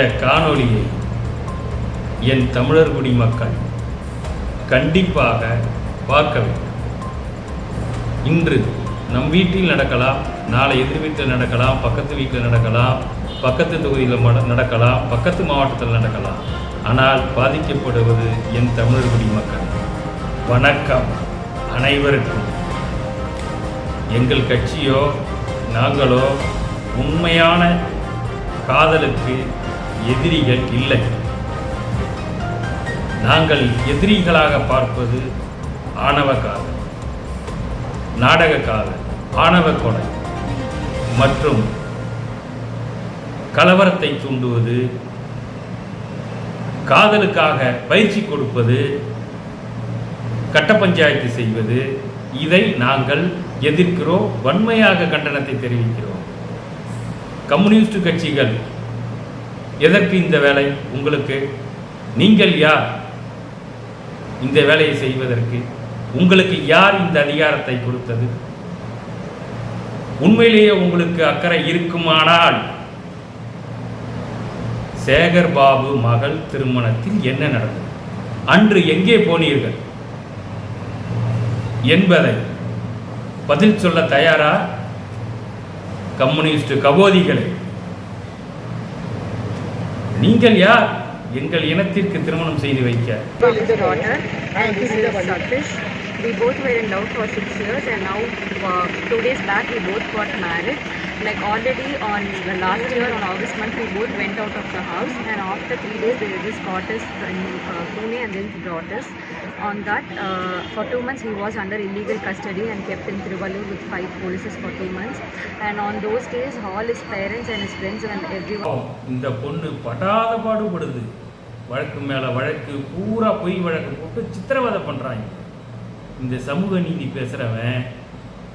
காணொலியை காணொளியை என் தமிழர் குடி மக்கள் கண்டிப்பாக பார்க்க வேண்டும். இன்று நம் வீட்டில் நடக்கலாம் நாளை எதிர் வீட்டில் நடக்கலாம் பக்கத்து வீட்டில் நடக்கலாம் பக்கத்து தொகுதியில் நடக்கலாம் பக்கத்து மாவட்டத்தில் நடக்கலாம். ஆனால் பாதிக்கப்படுவது என் தமிழர் குடி மக்கள். வணக்கம் அனைவருக்கும். எங்கள் கட்சியோ நாங்களோ உண்மையான காதலுக்கு எதிரிகள் இல்லை. நாங்கள் எதிரிகளாக பார்ப்பது ஆணவ காதல் நாடக காதல் ஆணவ கொலை மற்றும் கலவரத்தை தூண்டுவது காதலுக்காக பயிற்சி கொடுப்பது கட்ட பஞ்சாயத்து செய்வது இதை நாங்கள் எதிர்க்கிறோம் வன்மையாக கண்டனத்தை தெரிவிக்கிறோம். கம்யூனிஸ்ட் கட்சிகள் எதற்கு இந்த வேலை உங்களுக்கு? நீங்கள் யார்? இந்த வேலையை செய்வதற்கு உங்களுக்கு யார் இந்த அதிகாரத்தை கொடுத்தது? உண்மையிலேயே உங்களுக்கு அக்கறை இருக்குமானால் சேகர் பாபு மகள் திருமணத்தில் என்ன நடந்தது? அன்று எங்கே போனீர்கள்? என்பதை பதில் சொல்ல தயாரா? கம்யூனிஸ்ட் கபோதிகளை. நீங்கள் யார் எங்கள் இனத்திற்கு திருமணம் செய்து வைக்க Babu's daughter, and this is Satish. We both were in love for six years, and now uh, two days back we both got married. Like already on the last year on August month, we both went out of the house, and after three days they just caught us in uh, Pune and then brought us. On that, uh, for two months he was under illegal custody and kept in Trivallur with five polices for two months. And on those days, all his parents and his friends and everyone. இந்த பொண்ணு படாத பாடுபடுது வழக்கு மேலே வழக்கு பூரா பொய் வழக்கு போட்டு சித்திரவதை பண்ணுறாங்க இந்த சமூக நீதி பேசுகிறவன்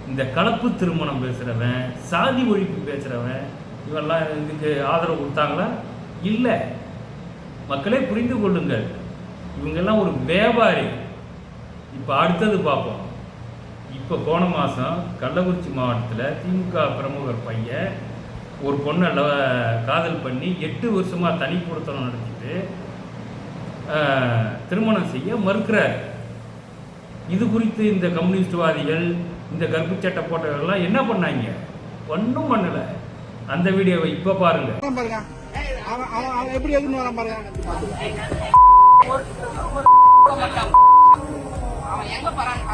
இந்த கலப்பு திருமணம் பேசுகிறவன் சாதி ஒழிப்பு பேசுகிறவன் இவெல்லாம் இதுக்கு ஆதரவு கொடுத்தாங்களா இல்லை மக்களே புரிந்து கொள்ளுங்கள் இவங்கெல்லாம் ஒரு வியாபாரி. இப்போ அடுத்தது பார்ப்போம். இப்போ போன மாதம் கள்ளக்குறிச்சி மாவட்டத்தில் திமுக பிரமுகர் பையன் ஒரு பொண்ணை லவ- காதல் பண்ணி எட்டு வருஷமாக தனி கொடுத்தனம் நடத்திட்டு திருமணம் செய்ய மறுக்கிறார். இது குறித்து இந்த கம்யூனிஸ்ட்வாதிகள் இந்த கருப்பு போட்டவர்கள்லாம் என்ன பண்ணாங்க? ஒன்றும் பண்ணலை. அந்த வீடியோவை இப்போ பாருங்க. வரான் பாருங்க. அவன் பாருங்க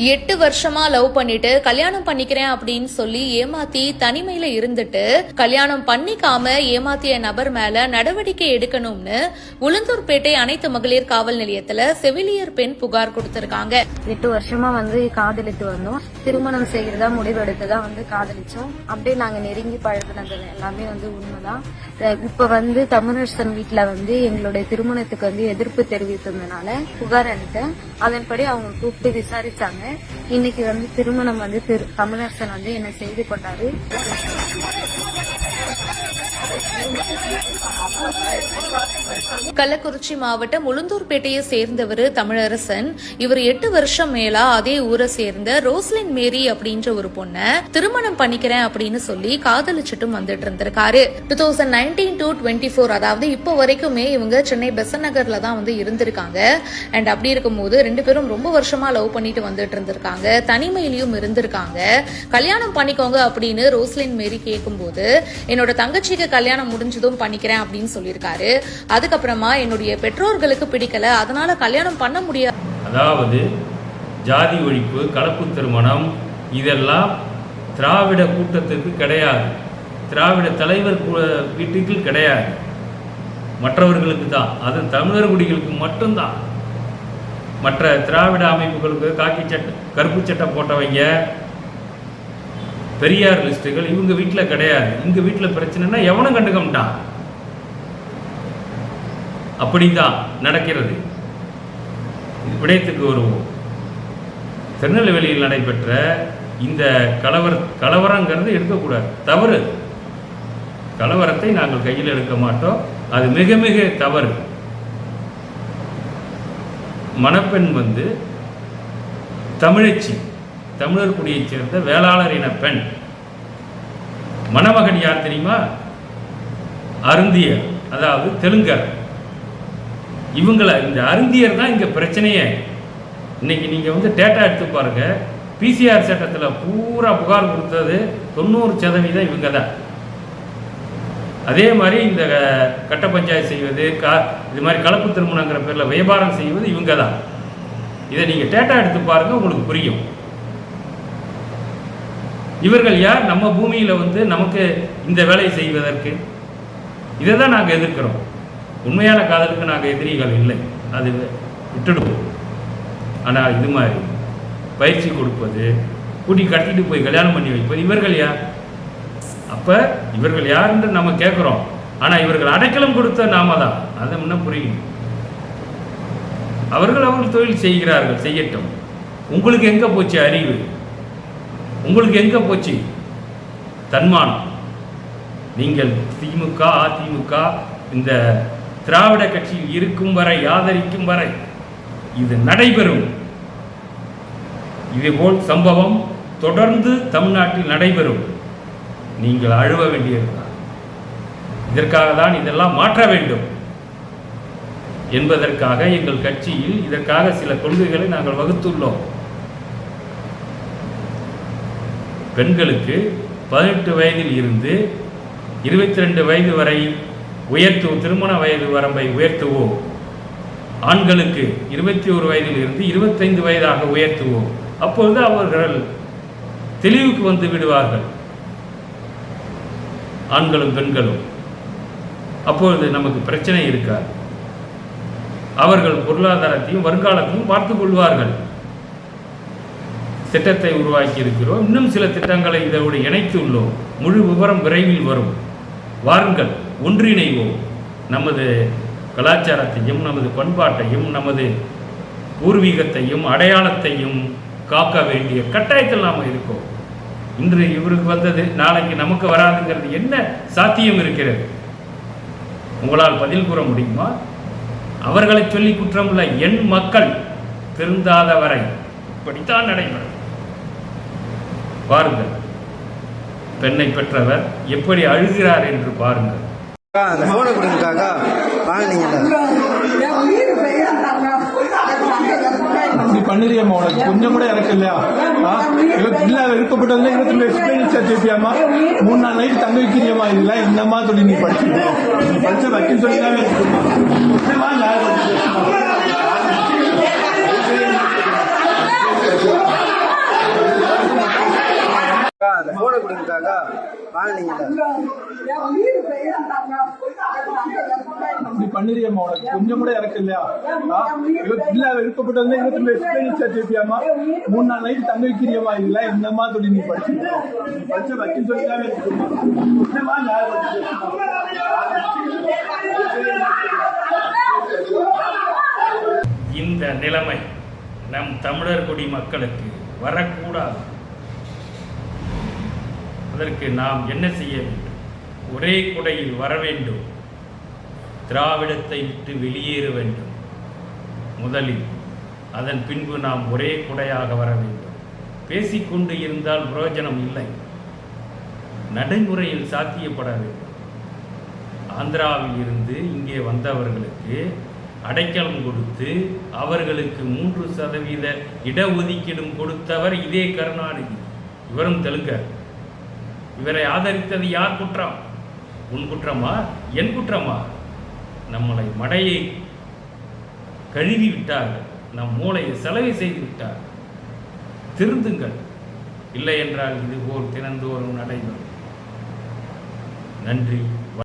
எட்டு வருஷமா லவ் பண்ணிட்டு கல்யாணம் பண்ணிக்கிறேன் அப்படின்னு சொல்லி ஏமாத்தி தனிமையில இருந்துட்டு கல்யாணம் பண்ணிக்காம ஏமாத்திய நபர் மேல நடவடிக்கை எடுக்கணும்னு உளுந்தூர்பேட்டை அனைத்து மகளிர் காவல் நிலையத்துல செவிலியர் பெண் புகார் கொடுத்திருக்காங்க. எட்டு வருஷமா வந்து காதலித்து வந்தோம். திருமணம் செய்யறதா முடிவெடுத்துதான் வந்து காதலிச்சோம். அப்படியே நாங்க நெருங்கி பழகினது எல்லாமே வந்து உண்மைதான். இப்ப வந்து தமிழரசன் வீட்டுல வந்து எங்களுடைய திருமணத்துக்கு வந்து எதிர்ப்பு தெரிவித்ததுனால புகார் அளித்தேன். அதன்படி அவங்க கூப்பிட்டு விசாரிச்சாங்க. இன்னைக்கு வந்து திருமணம் வந்து திரு தமிழரசன் வந்து என்ன செய்து கொண்டாரு. கள்ளக்குறிச்சி மாவட்டம் உளுந்தூர்பேட்டையை சேர்ந்தவர் தமிழரசன். இவர் எட்டு வருஷம் மேலா அதே ஊரை சேர்ந்த ரோஸ்லின் மேரி அப்படின்ற ஒரு பொண்ணை திருமணம் பண்ணிக்கிறேன் அப்படின்னு சொல்லி காதலிச்சுட்டும் வந்துட்டு இருந்திருக்காரு. Two thousand nineteen to twenty four அதாவது இப்போ வரைக்குமே இவங்க சென்னை பெசன் நகர்ல தான் வந்து இருந்திருக்காங்க. அண்ட் அப்படி இருக்கும்போது ரெண்டு பேரும் ரொம்ப வருஷமா லவ் பண்ணிட்டு வந்துட்டு இருந்திருக்காங்க. தனிமையிலையும் இருந்திருக்காங்க. கல்யாணம் பண்ணிக்கோங்க அப்படின்னு ரோஸ்லின் மேரி கேட்கும்போது என்னோட தங்கச்சிக்கு கல்யாணம் கல்யாணம் முடிஞ்சதும் பண்ணிக்கிறேன் அப்படின்னு சொல்லியிருக்காரு. அதுக்கப்புறமா என்னுடைய பெற்றோர்களுக்கு பிடிக்கல. அதனால கல்யாணம் பண்ண முடியாது அதாவது ஜாதி ஒழிப்பு கலப்பு திருமணம் இதெல்லாம் திராவிட கூட்டத்திற்கு கிடையாது. திராவிட தலைவர் வீட்டுக்கு கிடையாது. மற்றவர்களுக்கு தான். அது தமிழர் குடிகளுக்கு மட்டும்தான். மற்ற திராவிட அமைப்புகளுக்கு காக்கி சட்டை கருப்பு சட்டை போட்டவங்க பெரியார் லிஸ்ட்டுகள் இவங்க வீட்டில் கிடையாது. இங்கே வீட்டில் பிரச்சனைனா எவனும் கண்டுக்க மாட்டான் அப்படிதான் நடக்கிறது. விடயத்துக்கு வருவோம். திருநெல்வேலியில் நடைபெற்ற இந்த கலவர கலவரங்கிறது எடுக்கக்கூடாது. தவறு. கலவரத்தை நாங்கள் கையில் எடுக்க மாட்டோம். அது மிக மிக தவறு. மணப்பெண் வந்து தமிழச்சி. தமிழர் குடியைச் சேர்ந்த வேளாளர் இன பெண். மணமகன் யார் தெரியுமா? அருந்தியர் அதாவது தெலுங்கர். இவங்கள இந்த அருந்தியர் தான் இங்கே பிரச்சனையே. இன்னைக்கு நீங்கள் வந்து டேட்டா எடுத்து பாருங்க. பிசிஆர் சட்டத்தில் பூரா புகார் கொடுத்தது தொண்ணூறு சதவீதம் இவங்க தான் அதே மாதிரி இந்த கட்ட பஞ்சாயத்து செய்வது கா இது மாதிரி கலப்பு திருமணங்கிற பேரில் வியாபாரம் செய்வது இவங்க தான் இதை நீங்கள் டேட்டா எடுத்து பாருங்க உங்களுக்கு புரியும். இவர்கள் யார்? நம்ம பூமியில் வந்து நமக்கு இந்த வேலையை செய்வதற்கு. இதை தான் நாங்கள் எதிர்க்கிறோம். உண்மையான காதலுக்கு நாங்கள் எதிரிகள் இல்லை. அது விட்டுடுவோம். ஆனால் இது மாதிரி பயிற்சி கொடுப்பது கூட்டி கட்டிட்டு போய் கல்யாணம் பண்ணி வைப்பது இவர்கள் யார்? அப்போ இவர்கள் யாருன்னு நம்ம கேட்குறோம். ஆனால் இவர்கள் அடைக்கலம் கொடுத்த நாம தான். அதை முன்ன புரியும். அவர்கள் அவர்கள் தொழில் செய்கிறார்கள் செய்யட்டும். உங்களுக்கு எங்கே போச்சு அறிவு? உங்களுக்கு எங்கே போச்சு? தன்மானம் நீங்கள் திமுக அதிமுக இந்த திராவிட கட்சியில் இருக்கும் வரை ஆதரிக்கும் வரை இது நடைபெறும். இதேபோல் சம்பவம் தொடர்ந்து தமிழ்நாட்டில் நடைபெறும். நீங்கள் அழுவ வேண்டியிருக்கிறார் இதற்காக தான் இதெல்லாம் மாற்ற வேண்டும். என்பதற்காக எங்கள் கட்சியில் இதற்காக சில கொள்கைகளை நாங்கள் வகுத்துள்ளோம். பெண்களுக்கு பதினெட்டு வயதில் இருந்து இருபத்தி ரெண்டு வயது வரை உயர்த்து திருமண வயது வரம்பை உயர்த்துவோம். ஆண்களுக்கு இருபத்தி ஒரு வயதில் இருந்து இருபத்தைந்து வயதாக உயர்த்துவோம். அப்பொழுது அவர்கள் தெளிவுக்கு வந்து விடுவார்கள். ஆண்களும் பெண்களும். அப்பொழுது நமக்கு பிரச்சனை இருக்காது. அவர்கள் பொருளாதாரத்தையும் வருங்காலத்தையும் பார்த்துக் கொள்வார்கள். திட்டத்தை உருவாக்கி இருக்கிறோம் இன்னும் சில திட்டங்களை இதோடு இணைத்துள்ளோம். முழு விவரம் விரைவில் வரும். வாருங்கள் ஒன்றிணைவோம். நமது கலாச்சாரத்தையும் நமது பண்பாட்டையும் நமது பூர்வீகத்தையும் அடையாளத்தையும் காக்க வேண்டிய கட்டாயத்தில் நாம் இருக்கோம். இன்று இவருக்கு வந்தது நாளைக்கு நமக்கு வராதுங்கிறது என்ன சாத்தியம் இருக்கிறது? உங்களால் பதில் கூற முடியுமா? அவர்களை சொல்லி குற்றமில்லை என் மக்கள் திருந்தாத வரை இப்படித்தான் நடைபெறும். பாருங்கள். பெண்ணை பெற்றவர் எப்படி அழுகிறார் என்று பாருங்கள். அக்கா, அந்த இப்படி பண்ணிருக்கேம்மா உனக்கு கொஞ்சம் கூட இறக்கம் இல்லையா ஆ? இருபத்தி- இல்ல விருப்பப்பட்டதுல இருபத்தி ரெண்டு எக்ஸ்பீரியன்ஸ் வச்சிருப்பியாமா மூணு நாள் நைட் தங்க வைக்கிறியம்மா. இதெல்லாம் என்னம்மா சொல்லி நீ படிச்சிருக்கோம் நீ படிச்ச வக்கீல் சொல்லி தான் வந்து போனை வாங்கினீங்கல்ல இப்படி பண்ணிருக்கேம்மா உனக்கு. கொஞ்சம் கூட இறக்கம் இல்லையா? இருபத்தி- இல்ல விருப்பப்பட்டதுல இருபத்தி ரெண்டு எக்ஸ்பீரியன்ஸ் வச்சிருப்பியாமா மூணு நாள் நைட் தங்க வைக்கிறியம்மா இதெல்லாம் என்னம்மா சொல்லி நீ படிச்ச வக்கீல் வந்து இந்த நிலைமை நம் தமிழர் குடி மக்களுக்கு வரக்கூடாது. அதற்கு நாம் என்ன செய்ய வேண்டும்? ஒரே குடையில் வர வேண்டும். திராவிடத்தை விட்டு வெளியேற வேண்டும். முதலில் அதன் பின்பு நாம் ஒரே குடையாக வர வேண்டும். பேசிக்கொண்டு இருந்தால் பிரயோஜனம் இல்லை. நடைமுறையில் சாத்தியப்பட வேண்டும். ஆந்திராவில் இருந்து இங்கே வந்தவர்களுக்கு அடைக்கலம் கொடுத்து அவர்களுக்கு மூன்று சதவீத இடஒதுக்கீடும் கொடுத்தவர் இதே கருணாநிதி. இவரும் தெலுங்கர் இவரை ஆதரித்தது யார் குற்றம்? உன் குற்றமா? என் குற்றமா? நம்மளை மடையை கழுவி விட்டார்கள் நம் மூளையை செலவு செய்து விட்டார். திருந்துங்கள். இல்லை என்றால் இதுபோல் தினந்தோறும் நடைபெறும். நன்றி.